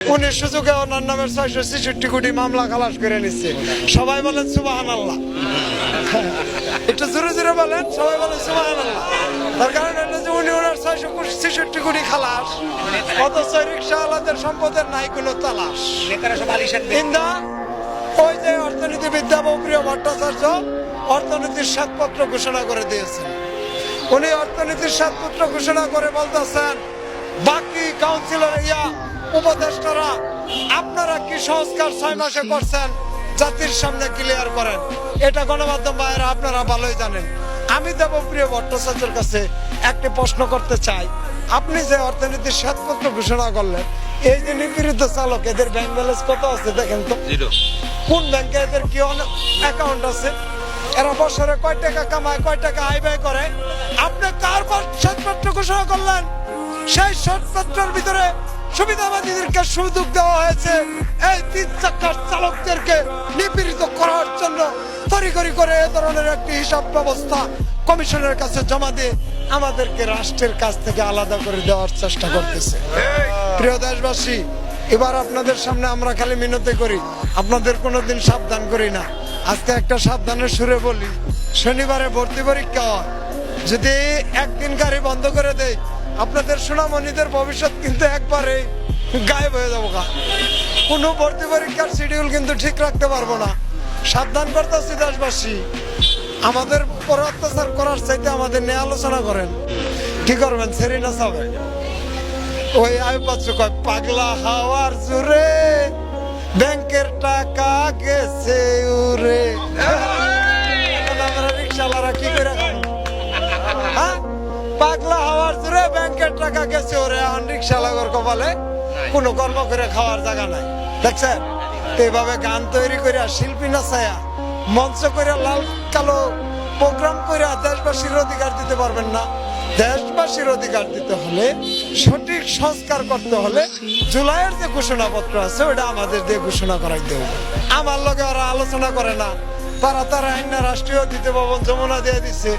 উনি সুযোগে ওনার নামের ছয়শো ছেষট্টি কোটি মামলা খালাস করে নিচ্ছে। সবাই বলেন সুবাহান আল্লাহ একটু জোরে জোরে বলেন সবাই বলেন সুবাহান আল্লাহ তার কারণ হলো যে উনি ওনার ছয়শো ছেষট্টি কোটি খালাস অথচ রিক্সাওয়ালাদের সম্পদের নাই কোনো তালাশ। সব ইন্দা ওই যে অর্থনীতিবিদ্যা প্রিয় ভট্টাচার্য অর্থনীতির সাতপত্র ঘোষণা করে দিয়েছেন। উনি অর্থনীতির সাতপত্র ঘোষণা করে বলতেছেন বাকি কাউন্সিলর ইয়া উপদেষ্টারা আপনারা কি সংস্কার ছয় মাসে করছেন? জাতির সামনে ক্লিয়ার করেন। এটা গণমাধ্যম ভাইয়েরা আপনারা ভালোই জানেন। আমি দেবপ্রিয় ভট্টাচার্যের কাছে একটি প্রশ্ন করতে চাই। আপনি যে অর্থনীতির সাতপত্র ঘোষণা করলেন এই যে নিপীড়িত চালক এদের ব্যাংক ব্যালেন্স কত আছে দেখেন তো? কোন ব্যাংকে এদের কি অ্যাকাউন্ট আছে? এরা বছরে কয় টাকা কামায় কয় টাকা আয় ব্যয় করে? আপনি কার সৎপত্র ঘোষণা করলেন? সেই সৎপত্রের ভিতরে সুবিধাবাদীদেরকে সুযোগ দেওয়া হয়েছে। এই তিন চাকার চালকদেরকে নিপীড়িত করার জন্য তড়িঘড়ি করে এ ধরনের একটি হিসাব ব্যবস্থা কমিশনের কাছে জমা দিয়ে আমাদেরকে রাষ্ট্রের কাছ থেকে আলাদা করে দেওয়ার চেষ্টা করতেছে। প্রিয় দেশবাসী, এবার আপনাদের সামনে আমরা খালি মিনতি করি। আপনাদের কোনোদিন সাবধান করি না। আজকে একটা সাবধানের সুরে বলি, শনিবারে ভর্তি পরীক্ষা হয়। যদি একদিন গাড়ি বন্ধ করে দেয় আপনাদের সোনামণিদের ভবিষ্যৎ কিন্তু একবারে গায়েব হয়ে যাব গা। কোনো ভর্তি পরীক্ষার শিডিউল কিন্তু ঠিক রাখতে পারব না। সাবধান করতেছি দেশবাসী। আমাদের উপর অত্যাচার করার চাইতে আমাদের নিয়ে আলোচনা করেন। কি করবেন? সেরিনা সাহেব ওই আমি পাচ্ছ কয় পাগলা হাওয়ার জুড়ে ব্যাংকের টাকা গেছে উরে আমরা রিক্সাওয়ালারা কি করে হ্যাঁ? পাগলা ব্যাংকের টাকা গেছে ওরে এখন রিক্সাওয়ালার কপালে কোনো কর্ম করে খাওয়ার জায়গা নাই। দেখছেন? তো এইভাবে গান তৈরি করে শিল্পী নাচায়া মঞ্চ করে লাল কালো প্রোগ্রাম করে দেশবাসীর অধিকার দিতে পারবেন না। দেশবাসীর অধিকার দিতে হলে সঠিক সংস্কার করতে হলে জুলাইয়ের যে ঘোষণাপত্র আছে ওটা আমাদের দিয়ে ঘোষণা করাইতে হবে আমার লগে ওরা আলোচনা করে না। তারা তারা আইনা রাষ্ট্রীয় দিতে ভবন যমুনা দিয়ে দিচ্ছে